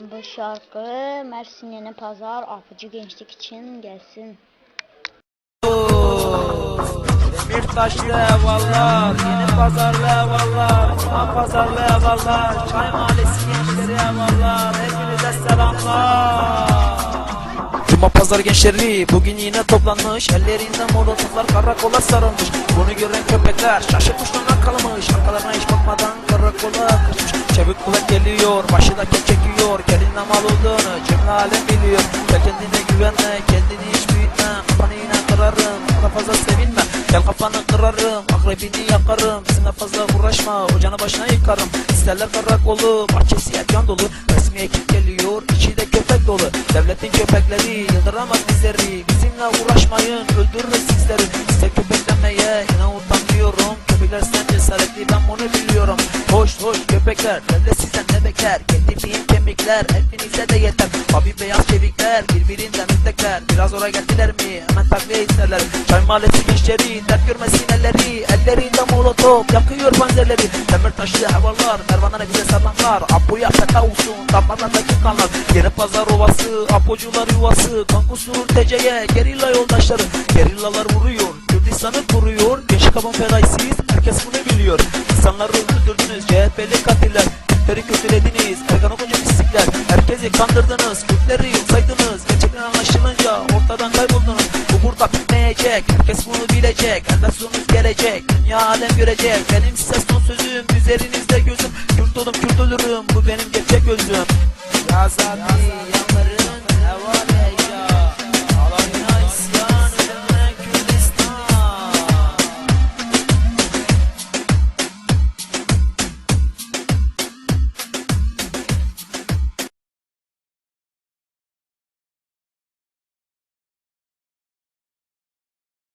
Bu şarkı Mersin Yeni Pazar Apıcı Gençlik için gelsin. Demirtaşlı evallar, yeni pazarlı evallar, Cuma pazarlı evallar, Çay Mahallesi gençleri evallar, hepinize selamlar. Pazar gençleri bugün yine toplanmış. Ellerinde molotoflar karakola sarılmış. Bunu gören köpekler şaşırmış döner kalmış. Arkalarına hiç bakmadan karakola kaçmış. Çevik kuvvet geliyor başı da çekiyor. Gelin mal olduğunu cümle alem biliyor. Gel kendine güvenme kendini hiç büyütme. Kafanı yine kırarım daha fazla sevinme. Gel kafanı kırarım akrebini yakarım. Bizimle fazla uğraşma ocağını başına yıkarım. İsterler karakolu bahçesi yan dolu. Resmi ekip geliyor Devletin köpekleri yıldıramaz bizleri. Bizimle uğraşmayın öldürürüz sizleri. Size köpeklemeye yine utanmıyorum. Köpekler sen cesaretli ben bunu biliyorum. Hoş hoş köpekler devlet sizden ne bekler? Getirdiğim kemikler? Hepinize de yeter. Abi beyaz çevikler birbirinden Biraz oraya geldiler mi? Hemen takviye isterler? Çay mahallesi gençleri dert görmesin elleri. Ellerinde molotof yakıyor panzerleri. Demir taşlı havalar Mervanlara bize sarlanlar Apoya feta olsun damarlardaki kanlar. Yeni pazar ovası apocular yuvası. Kankusur TC'ye gerilla yoldaşları. Gerillalar vuruyor Kürdistan'ı kuruyor Gençlik kabın fedaysiz herkes bunu biliyor. İnsanları öldürdünüz CHP'li katiller. Kürtleri kötülediniz Erkan Okuncu pislikler Herkesi kandırdınız Kürtleri yok ortadan kayboldunuz Bu burada bitmeyecek. Herkes bunu bilecek. Elbet sonunuz gelecek. Dünya alem görecek. Benim size son sözüm. Üzerinizde gözüm. Kürt olum Kürt ölürüm. Bu benim gerçek özüm. Ya Zati Ya